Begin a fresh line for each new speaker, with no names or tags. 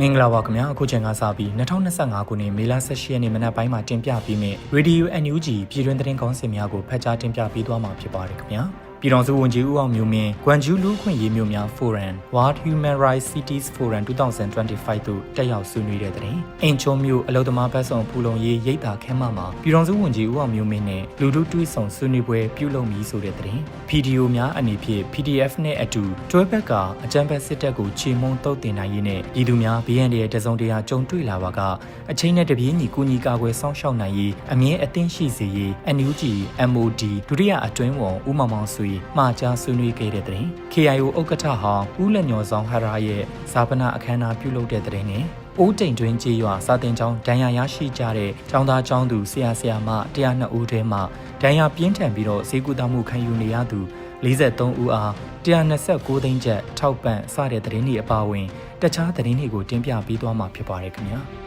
မင်္ဂလာပါခင်ဗျာအခုချိန်ကစပြီး2025ခုနှစ်မေလ18ရက်နေ့မနက်ပိုင်းမှာတင်ပြပေးမယ့် Radio NUG ပြည်တွင်းသတင်းကောင်းစင်များကိုဖတ်ကြားတင်ပြပေးသွားမှာဖြစ်ပါတယ်ခင်ဗျာ ပြည်တော်စုဝန်ကြီးဦးအောင်မျိုးမင်းကွမ်ဂျူးလူခွင့်ရေးမျိုးများ Forum World Human Rights Cities Forum 2025သို့တက်ရောက်ဆွေးနွေးတဲ့တဲ့။အင်ချုံမျိုးအလုံသမားဘက်ဆောင်ဖူလုံရေးရိပ်သာခမ်းမမှာပြည်တော်စုဝန်ကြီးဦးအောင်မျိုးမင်းနဲ့လူထုတွေ့ဆုံဆွေးနွေးပွဲပြုလုပ်မည်ဆိုတဲ့တဲ့။ PDO များအနေဖြင့် PDF နဲ့အတူတွဲဘက်ကအကြံဖက်စစ်တပ်ကိုချေမှုန်းတုတ်တင်နိုင်ရေးနဲ့ပြည်သူများ BND ရဲ့တစုံတရာကြုံတွေ့လာပါကအချိန်နဲ့တပြေးညီကူညီကာကွယ်စောင့်ရှောက်နိုင်ရေးအမြင့်အသင်းရှိစေရေး NUG MOD ဒုတိယအတွင်းဝန်ဦးမောင်မောင်ဆွေမှာကြားဆွေးနွေးခဲ့တဲ့တဲ့ KIO ဥက္ကဋ္ဌဟောင်းဦးလက်ညော်ဆောင်ဟရာရဲ့ဇာပနာအခမ်းအနားပြုလုပ်တဲ့တဲ့နဲ့အိုးတိမ်တွင်ကြေးရွာစာတင်ကျောင်းဒဏ်ရာရရှိကြတဲ့ကျောင်းသားကျောင်းသူဆရာဆရာမ102ဦးထဲမှာဒဏ်ရာပြင်းထန်ပြီးတော့ဈေးကူတာမှုခံယူနေရသူ43ဦးအား129သိန်းကျပ်ထောက်ပံ့စတဲ့သတင်းတွေအပါအဝင် တခြားသတင်းတွေကိုတင်ပြပေးသွားမှာဖြစ်ပါတယ်ခင်ဗျာ။